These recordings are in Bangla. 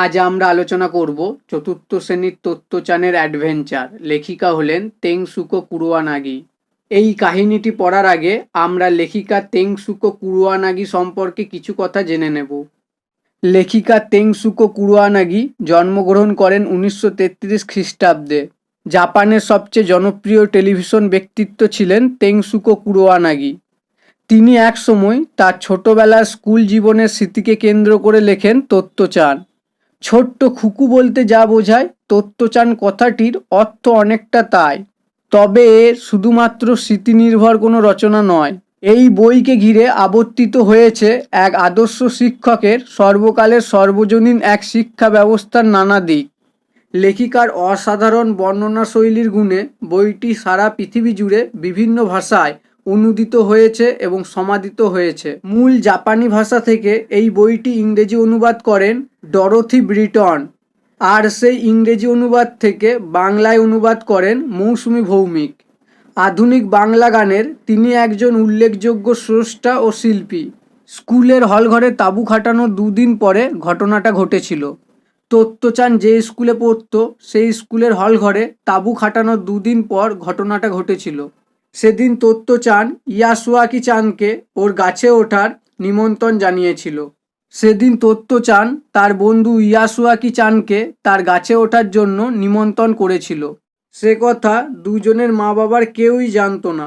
আজ আমরা আলোচনা করব চতুর্থ শ্রেণির তত্ত্বচানের অ্যাডভেঞ্চার লেখিকা হলেন তেংসুকো কুরুয়ানাগি। এই কাহিনীটি পড়ার আগে আমরা লেখিকা তেংসুকো কুরুয়ানাগি সম্পর্কে কিছু কথা জেনে নেব। লেখিকা তেংসুকো কুরুয়ানাগি জন্মগ্রহণ করেন উনিশশো তেত্রিশ খ্রিস্টাব্দে। জাপানের সবচেয়ে জনপ্রিয় টেলিভিশন ব্যক্তিত্ব ছিলেন তেংসুকো কুরুয়ানাগি। তিনি একসময় তার ছোটবেলার স্কুল জীবনের স্মৃতিকে কেন্দ্র করে লেখেন তত্ত্বচান। ছোট্ট খুকু বলতে যা বোঝায় তত্ত্বচান কথাটির অর্থ অনেকটা তাই। তবে শুধুমাত্র স্মৃতিনির্ভর কোনো রচনা নয়। এই বইকে ঘিরে আবর্তিত হয়েছে এক আদর্শ শিক্ষকের সর্বকালের সর্বজনীন এক শিক্ষা ব্যবস্থার নানা দিক। লেখিকার অসাধারণ বর্ণনা শৈলীর গুণে বইটি সারা পৃথিবী জুড়ে বিভিন্ন ভাষায় অনুদিত হয়েছে এবং সমাদিত হয়েছে। মূল জাপানি ভাষা থেকে এই বইটি ইংরেজি অনুবাদ করেন ডরথি ব্রিটন আর সেই ইংরেজি অনুবাদ থেকে বাংলায় অনুবাদ করেন মৌসুমি ভৌমিক। আধুনিক বাংলা গানের তিনি একজন উল্লেখযোগ্য স্রষ্টা ও শিল্পী। স্কুলের হলঘরে তাঁবু খাটানোর দুদিন পরে ঘটনাটা ঘটেছিল। তত্ত্বচান যে স্কুলে পড়তো, সেই স্কুলের হলঘরে তাঁবু খাটানোর দুদিন পর ঘটনাটা ঘটেছিল। সেদিন তত্ত্ব চান ইয়াসুয়াকি চানকে ওর গাছে ওঠার নিমন্ত্রণ জানিয়েছিল। সেদিন তত্ত্ব চান তার বন্ধু ইয়াসুয়াকি চানকে তার গাছে ওঠার জন্য নিমন্ত্রণ করেছিল। সে কথা দুজনের মা বাবার কেউই জানতো না।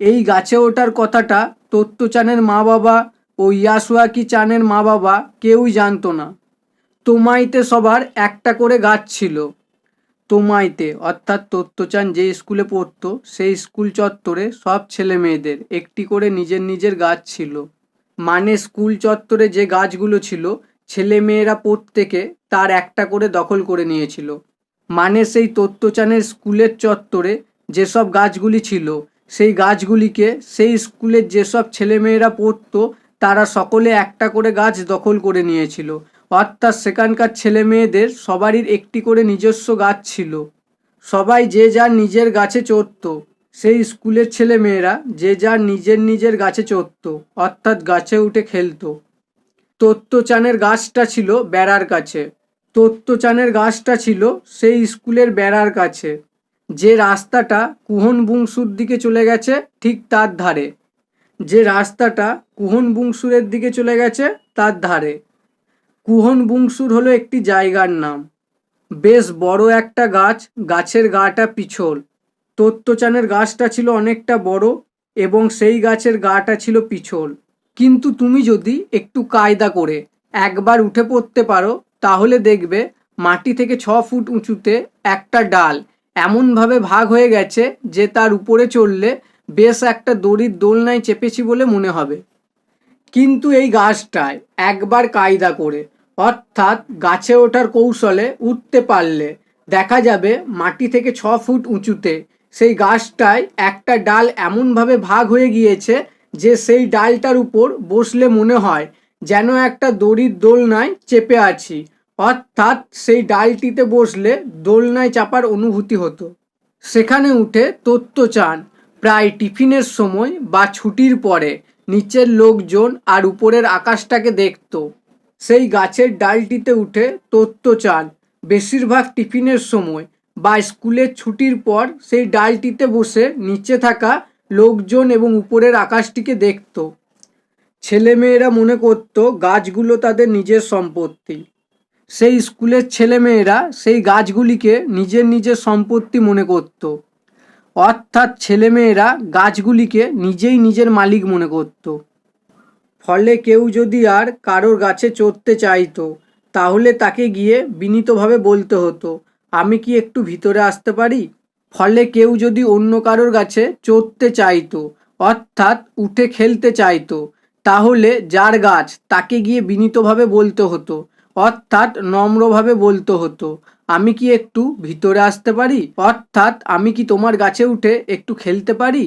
এই গাছে ওঠার কথাটা তত্ত্ব চানের মা বাবা ও ইয়াসুয়াকি চানের মা বাবা কেউই জানতো না। তোমাইতে সবার একটা করে গাছ ছিল। তোমাইতে, অর্থাৎ তত্ত্বচান যে স্কুলে পড়তো, সেই স্কুল চত্বরে সব ছেলে মেয়েদের, একটি করে নিজের নিজের গাছ ছিল। মানে স্কুল চত্বরে যে গাছগুলো ছিল, ছেলে মেয়েরা প্রত্যেকে তার একটা করে দখল করে নিয়েছিল। মানে সেই তত্ত্বচানের স্কুলের চত্বরে যেসব গাছগুলি ছিল, সেই গাছগুলিকে সেই স্কুলের যেসব ছেলেমেয়েরা পড়তো, তারা সকলে একটা করে গাছ দখল করে নিয়েছিল। অর্থাৎ সেখানকার ছেলে মেয়েদের সবারই একটি করে নিজস্ব গাছ ছিল। সবাই যে যার নিজের গাছে চড়ত, সেই স্কুলের ছেলে মেয়েরা যে যার নিজের নিজের গাছে চড়ত, অর্থাৎ গাছে উঠে খেলতো। তত্ত্বচানের গাছটা ছিল বেড়ার কাছে। তত্ত্বচানের গাছটা ছিল সেই স্কুলের বেড়ার কাছে। যে রাস্তাটা কুহন বুংসুর দিকে চলে গেছে, ঠিক তার ধারে। যে রাস্তাটা কুহন বুংসুরের দিকে চলে গেছে, তার ধারে। কুহন বুংসুর হলো একটি জায়গার নাম। বেশ বড় একটা গাছ, গাছের গাটা পিছল। তত্ত্বচানের গাছটা ছিল অনেকটা বড় এবং সেই গাছের গাটা ছিল পিছল। কিন্তু তুমি যদি একটু কায়দা করে একবার উঠে পড়তে পারো, তাহলে দেখবে মাটি থেকে ছ ফুট উঁচুতে একটা ডাল এমনভাবে ভাগ হয়ে গেছে যে তার উপরে চললে বেশ একটা দড়ির দোলনায় চেপেছি বলে মনে হবে। কিন্তু এই গাছটায় একবার কায়দা করে অর্থাৎ গাছে ওঠার কৌশলে উঠতে পারলে দেখা যাবে মাটি থেকে ছ ফুট উঁচুতে সেই গাছটায় একটা ডাল এমনভাবে ভাগ হয়ে গিয়েছে যে সেই ডালটার উপর বসলে মনে হয় যেন একটা দড়ির দোলনায় চেপে আছি। অর্থাৎ সেই ডালটিতে বসলে দোলনায় চাপার অনুভূতি হতো। সেখানে উঠে তত্ত্ব চান। প্রায় টিফিনের সময় বা ছুটির পরে নিচের লোকজন আর উপরের আকাশটাকে দেখতো। সেই গাছের ডালটিতে উঠে তত্ত্ব চান। বেশিরভাগ টিফিনের সময় বা স্কুলের ছুটির পর সেই ডালটিতে বসে নিচে থাকা লোকজন এবং উপরের আকাশটিকে দেখত। ছেলেমেয়েরা মনে করতো গাছগুলো তাদের নিজের সম্পত্তি। সেই স্কুলের ছেলেমেয়েরা সেই গাছগুলিকে নিজের নিজের সম্পত্তি মনে করত। অর্থাৎ ছেলেমেয়েরা গাছগুলিকে নিজেই নিজের মালিক মনে করতো। ফলে কেউ যদি আর কারোর গাছে চড়তে চাইতো, তাহলে তাকে গিয়ে বিনীতভাবে বলতে হতো, আমি কি একটু ভিতরে আসতে পারি? ফলে কেউ যদি অন্য কারোর গাছে চড়তে চাইতো, অর্থাৎ উঠে খেলতে চাইতো, তাহলে যার গাছ তাকে গিয়ে বিনীতভাবে বলতে হতো, অর্থাৎ নম্রভাবে বলতে হতো, আমি কি একটু ভিতরে আসতে পারি? অর্থাৎ আমি কি তোমার গাছে উঠে একটু খেলতে পারি?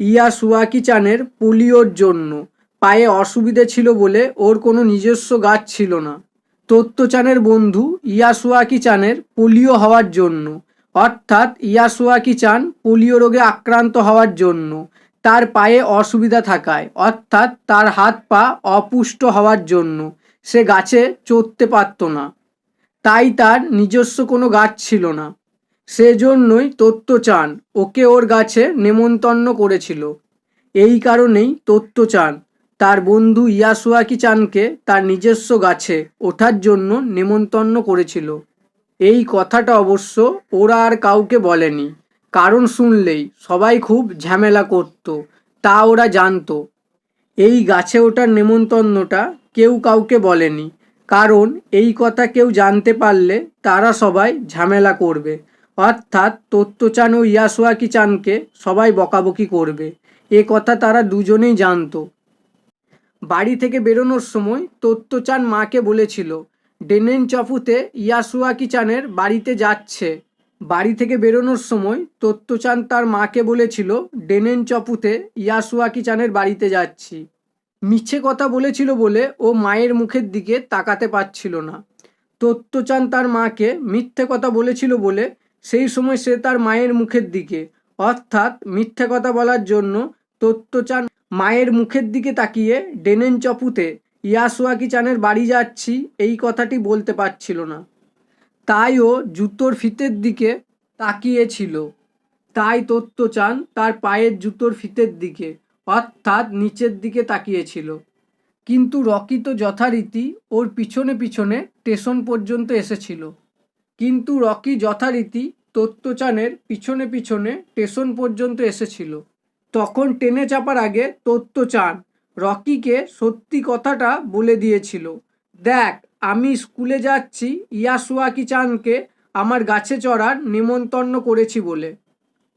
ইয়া সুয়াকি চানের পোলিওর জন্য। পায়ে অসুবিধে ছিল বলে ওর কোনো নিজস্ব গাছ ছিল না। তত্ত্বচানের বন্ধু ইয়াসুয়াকি চানের পোলিও হওয়ার জন্য। অর্থাৎ ইয়াসুয়াকি চান পোলিও রোগে আক্রান্ত হওয়ার জন্য। তার পায়ে অসুবিধা থাকায়, অর্থাৎ তার হাত পা অপুষ্ট হওয়ার জন্য। সে গাছে চড়তে পারত না। তাই তার নিজস্ব কোনো গাছ ছিল না। সেজন্যই তত্ত্ব চান ওকে ওর গাছে নেমন্তন্ন করেছিল। এই কারণেই তত্ত্ব চান তার বন্ধু ইয়াসুয়াকি চানকে তার নিজস্ব গাছে ওঠার জন্য নেমন্তন্ন করেছিল। এই কথাটা অবশ্য ওরা আর কাউকে বলেনি, কারণ শুনলেই সবাই খুব ঝামেলা করত, তা ওরা জানতো। এই গাছে ওঠার নেমন্তন্নটা কেউ কাউকে বলেনি, কারণ এই কথা কেউ জানতে পারলে তারা সবাই ঝামেলা করবে। অর্থাৎ তত্ত্বচান ও ইয়াসুয়াকি চানকে সবাই বকাবকি করবে। এ কথা তারা দুজনেই জানতো। বাড়ি থেকে বেরোনোর সময় তত্ত্বচান মাকে বলেছিল, ডেনেন চপুতে ইয়াসুয়াকি চানের বাড়িতে যাচ্ছে। বাড়ি থেকে বেরোনোর সময় তত্ত্বচান তার মাকে বলেছিল, ডেনেন চপুতে ইয়াসুয়াকি চানের বাড়িতে যাচ্ছি। মিছে কথা বলেছিল বলে ও মায়ের মুখের দিকে তাকাতে পারছিল না। তত্ত্বচান তার মাকে মিথ্যে কথা বলেছিল বলে সেই সময় সে তার মায়ের মুখের দিকে। অর্থাৎ মিথ্যে কথা বলার জন্য তত্ত্বচান মায়ের মুখের দিকে তাকিয়ে ডেনেন চপুতে, ইয়াসুয়াকি চানের বাড়ি যাচ্ছি, এই কথাটি বলতে পারছিল না। তাই ও জুতোর ফিতের দিকে তাকিয়েছিল। তাই তত্ত্ব চান তার পায়ের জুতোর ফিতের দিকে, অর্থাৎ নিচের দিকে তাকিয়েছিল। কিন্তু রকি তো যথারীতি ওর পিছনে পিছনে স্টেশন পর্যন্ত এসেছিল। কিন্তু রকি যথারীতি তত্ত্বচানের পিছনে পিছনে স্টেশন পর্যন্ত এসেছিল। তখন ট্রেনে চাপার আগে তত্ত্ব চান। রকিকে সত্যি কথাটা বলে দিয়েছিল, দেখ, আমি স্কুলে যাচ্ছি ইয়াসুয়াকি চানকে আমার গাছে চড়ার নিমন্তন্ন করেছি বলে।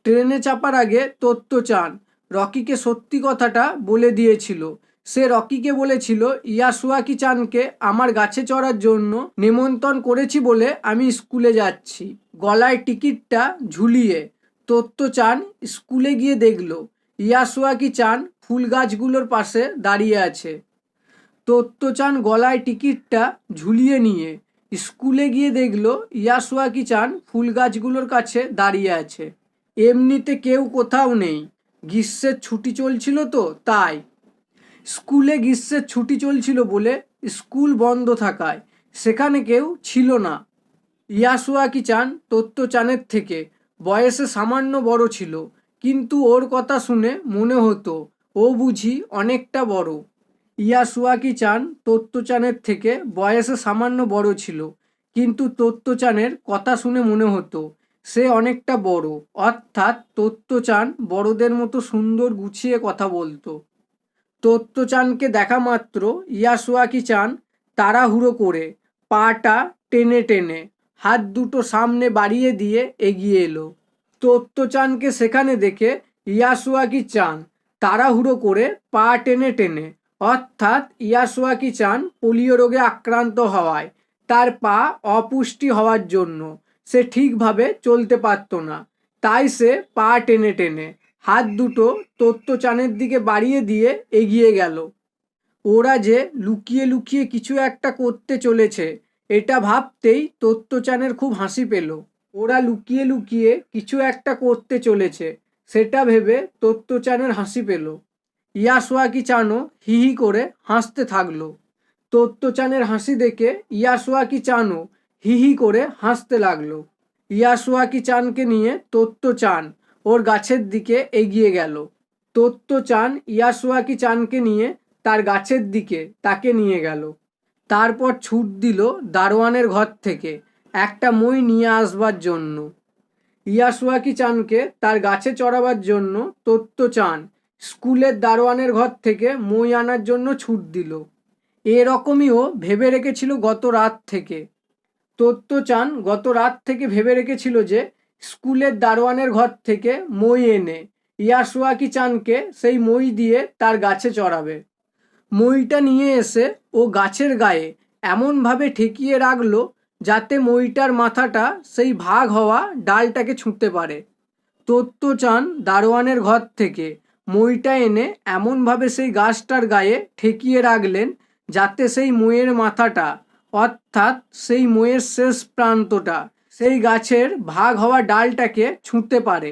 ট্রেনে চাপার আগে তত্ত্ব চান, রকিকে সত্যি কথাটা বলে দিয়েছিল। সে রকিকে বলেছিল ইয়াসুয়াকি চানকে আমার গাছে চড়ার জন্য নিমন্ত্রণ করেছি বলে আমি স্কুলে যাচ্ছি। গলায় টিকিটটা ঝুলিয়ে তত্ত্ব চান স্কুলে গিয়ে দেখল ইয়াসুয়াকি চান ফুল গাছগুলোর পাশে দাঁড়িয়ে আছে। তত্ত্বচান গলায় টিকিটটা ঝুলিয়ে নিয়ে স্কুলে গিয়ে দেখল ইয়াসুয়াকি চান ফুল গাছগুলোর কাছে দাঁড়িয়ে আছে। এমনিতে কেউ কোথাও নেই। গ্রীষ্মের ছুটি চলছিল তো, তাই। স্কুলে গ্রীষ্মের ছুটি চলছিল বলে স্কুল বন্ধ থাকায় সেখানে কেউ ছিল না। ইয়াসুয়াকি চান তত্ত্বচানের থেকে বয়সে সামান্য বড় ছিল। কিন্তু ওর কথা শুনে মনে হতো, ও বুঝি অনেকটা বড়। ইয়াসুয়াকি চান তত্ত্বচানের থেকে বয়সে সামান্য বড় ছিল, কিন্তু তত্ত্বচানের কথা শুনে মনে হতো, সে অনেকটা বড়। অর্থাৎ তত্ত্বচান বড়দের মতো সুন্দর গুছিয়ে কথা বলতো। তত্ত্বচানকে দেখা মাত্র ইয়াসুয়াকি চান তাড়াহুড়ো করে, পাটা টেনে টেনে, হাত দুটো সামনে বাড়িয়ে দিয়ে এগিয়ে এলো। তত্ত্বচানকে সেখানে দেখে ইয়াসুয়াকি চান তাড়াহুড়ো করে পা টেনে টেনে। অর্থাৎ ইয়াসুয়াকি চান পোলিও রোগে আক্রান্ত হওয়ায় তার পা অপুষ্টি হওয়ার জন্য সে ঠিকভাবে চলতে পারত না। তাই সে পা টেনে টেনে হাত দুটো তত্ত্ব চানের দিকে বাড়িয়ে দিয়ে এগিয়ে গেল। ওরা যে লুকিয়ে লুকিয়ে কিছু একটা করতে চলেছে, এটা ভাবতেই তত্ত্বচানের খুব হাসি পেল। ওরা লুকিয়ে লুকিয়ে কিছু একটা করতে চলেছে। সেটা ভেবে তত্ত্বচানের হাসি পেল। ইয়াসুয়াকি চানও হি হি করে হাসতে থাকল। তত্ত্বচানের হাসি দেখে ইয়াসুয়াকি চানও হি হি করে হাসতে লাগল। ইয়াসুয়াকি চানকে নিয়ে তত্ত্বচান ওর গাছের দিকে এগিয়ে গেল। তত্ত্বচান ইয়াসুয়াকি চানকে নিয়ে তার গাছের দিকে তাকে নিয়ে গেল। তারপর ছুট দিল দারোয়ানের ঘর থেকে। একটা মই নিয়ে আসবার জন্য। ইয়াসুয়াকি চানকে তার গাছে চড়াবার জন্য তত্ত্ব চান। স্কুলের দারোয়ানের ঘর থেকে মই আনার জন্য ছুট দিল। এরকমই ও ভেবে রেখেছিল গত রাত থেকে। তত্ত্ব চান গত রাত থেকে ভেবে রেখেছিল যে স্কুলের দারোয়ানের ঘর থেকে মই এনে ইয়াসুয়াকি চানকে সেই মই দিয়ে তার গাছে চড়াবে। মইটা নিয়ে এসে ও গাছের গায়ে এমনভাবে ঠেকিয়ে রাখল যাতে মইটার মাথাটা সেই ভাগ হওয়া ডালটাকে ছুঁতে পারে। তত্ত্ব চান দারোয়ানের ঘর থেকে মইটা এনে এমনভাবে সেই গাছটার গায়ে ঠেকিয়ে রাখলেন যাতে সেই মইয়ের মাথাটা, অর্থাৎ সেই মইয়ের শেষ প্রান্তটা, সেই গাছের ভাগ হওয়া ডালটাকে ছুঁতে পারে।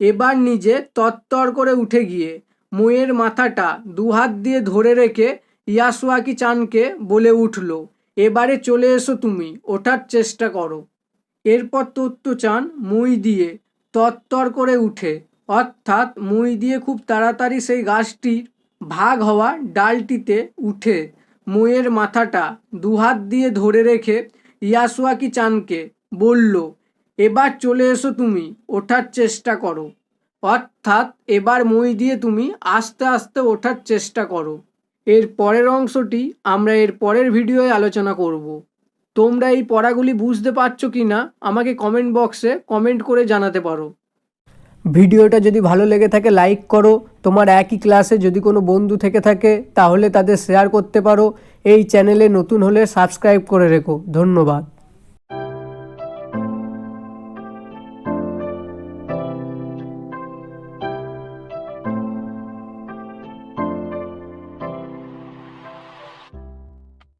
এবার নিজে তত্তর করে উঠে গিয়ে মইয়ের মাথাটা দুহাত দিয়ে ধরে রেখে ইয়াসুয়াকি চানকে বলে উঠল এবারে চলে এসো তুমি, ওঠার চেষ্টা করো। এরপর তত্ত্ব চান মই দিয়ে তরতর করে উঠে। অর্থাৎ মই দিয়ে খুব তাড়াতাড়ি সেই গাছটির ভাগ হওয়া ডালটিতে উঠে মইয়ের মাথাটা দুহাত দিয়ে ধরে রেখে ইয়াসুয়াকি চানকে বলল, এবার চলে এসো তুমি, ওঠার চেষ্টা করো। অর্থাৎ এবার মই দিয়ে তুমি আস্তে আস্তে ওঠার চেষ্টা করো। এর পরের অংশটি আমরা এর পরের ভিডিওয়ে আলোচনা করব। তোমরা এই পড়াগুলি বুঝতে পারছ কি না আমাকে কমেন্ট বক্সে কমেন্ট করে জানাতে পারো। ভিডিওটা যদি ভালো লেগে থাকে লাইক করো। তোমার একই ক্লাসে যদি কোনো বন্ধু থেকে থাকে তাহলে তাদের শেয়ার করতে পারো। এই চ্যানেলে নতুন হলে সাবস্ক্রাইব করে রেখো। ধন্যবাদ।